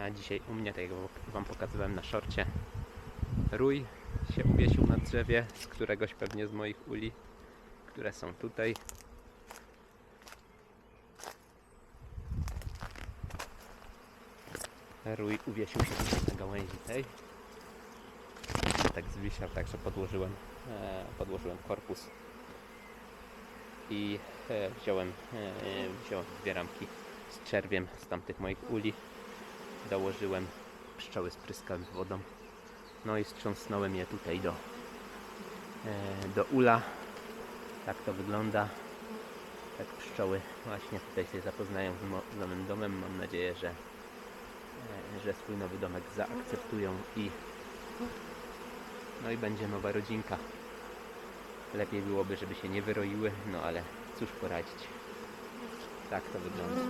A dzisiaj u mnie, tak jak Wam pokazywałem na szorcie, rój się uwiesił na drzewie z któregoś pewnie z moich uli, które są tutaj. Rój uwiesił się na gałęzi tej. Tak zwisiał, tak że podłożyłem, e, podłożyłem korpus i e, wziąłem, e, wziąłem dwie ramki z czerwiem z tamtych moich uli. Dołożyłem pszczoły spryskałem wodą. No i strząsnąłem je tutaj do, e, do ula. Tak to wygląda. Tak pszczoły właśnie tutaj się zapoznają z, nowym domem. Mam nadzieję, że, e, że swój nowy domek zaakceptują i no i będzie nowa rodzinka. Lepiej byłoby, żeby się nie wyroiły, no ale cóż poradzić. Tak to wygląda.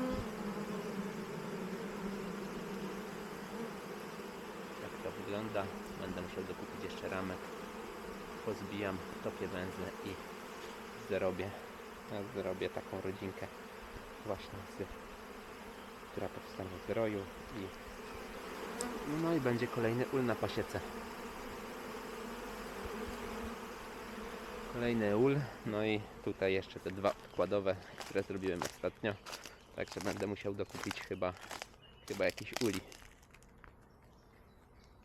Tak to wygląda. Będę musiał dokupić jeszcze ramek. Pozbijam, topię węzle i zrobię, zrobię taką rodzinkę właśnie z, która powstanie z roju i no i będzie kolejny ul na pasiece. Kolejny ul, no i tutaj jeszcze te dwa odkładowe, które zrobiłem ostatnio. Także będę musiał dokupić chyba, chyba jakiś uli.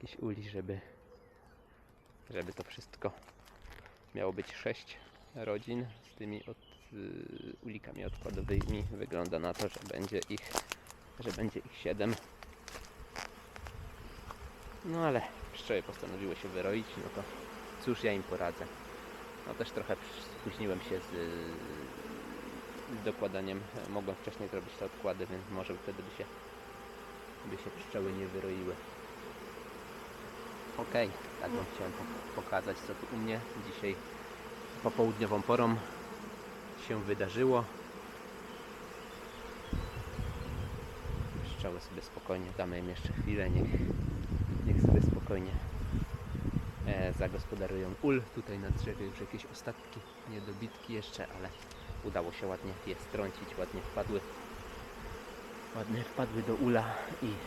Jakiś uli, żeby, żeby to wszystko miało być 6 rodzin z tymi od, y, ulikami odkładowymi. Wygląda na to, że będzie ich, że będzie ich 7. No ale pszczoły postanowiły się wyroić, no to cóż ja im poradzę. No też trochę spóźniłem się z, z dokładaniem. Mogłem wcześniej zrobić te odkłady, więc może wtedy by się, by się pszczoły nie wyroiły. Okej, tak wam chciałem po- pokazać co tu u mnie dzisiaj popołudniową porą się wydarzyło. Pszczoły sobie spokojnie, damy im jeszcze chwilę, niech, niech sobie spokojnie e, zagospodarują ul. Tutaj na drzewie już jakieś ostatki, niedobitki jeszcze, ale udało się ładnie je strącić, ładnie wpadły. Ładnie wpadły do ula i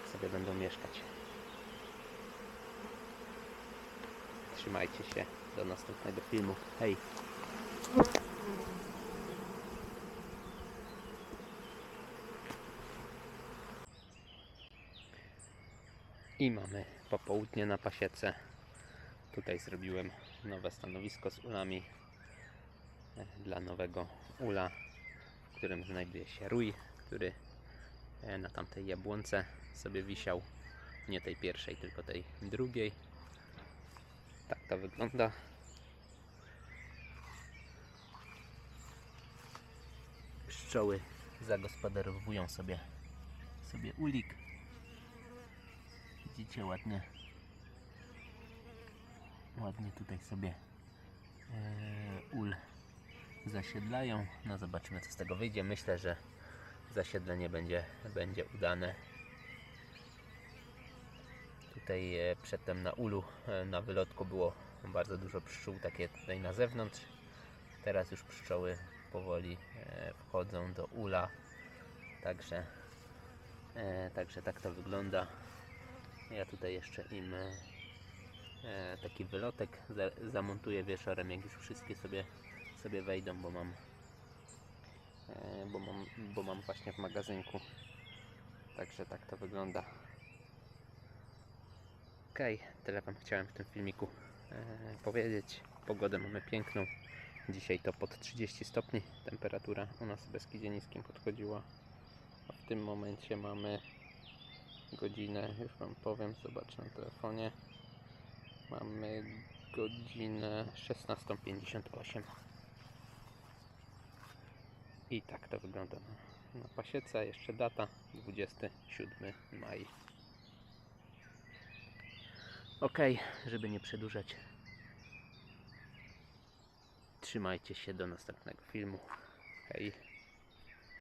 tak sobie będą mieszkać. Trzymajcie się do następnego filmu. Hej! I mamy popołudnie na pasiece. Tutaj zrobiłem nowe stanowisko z ulami e, dla nowego ula, w którym znajduje się rój, który na tamtej jabłonce sobie wisiał. Nie tej pierwszej, tylko tej drugiej. Tak to wygląda. Pszczoły zagospodarowują sobie sobie ulik. Widzicie ładnie ładnie tutaj sobie e, ul zasiedlają. No zobaczymy co z tego wyjdzie. Myślę, że zasiedlenie będzie, będzie udane. Tutaj e, przedtem na ulu, e, na wylotku było bardzo dużo pszczół, takie tutaj na zewnątrz. Teraz już pszczoły powoli e, wchodzą do ula. Także, także tak to wygląda. Ja tutaj jeszcze im taki wylotek za, zamontuję wieczorem, jak już wszystkie sobie, sobie wejdą, bo mam bo mam, bo mam właśnie w magazynku. Także tak to wygląda. Okej, tyle Wam chciałem w tym filmiku e, powiedzieć. Pogodę mamy piękną. Dzisiaj to pod 30 stopni temperatura u nas w Beskidzie Niskim podchodziła. A w tym momencie mamy godzinę, już Wam powiem, zobacz na telefonie. Mamy godzinę 16.58. I tak to wygląda na, na pasiece. Jeszcze data 27 maj. Ok, żeby nie przedłużać. Trzymajcie się do następnego filmu. Hej.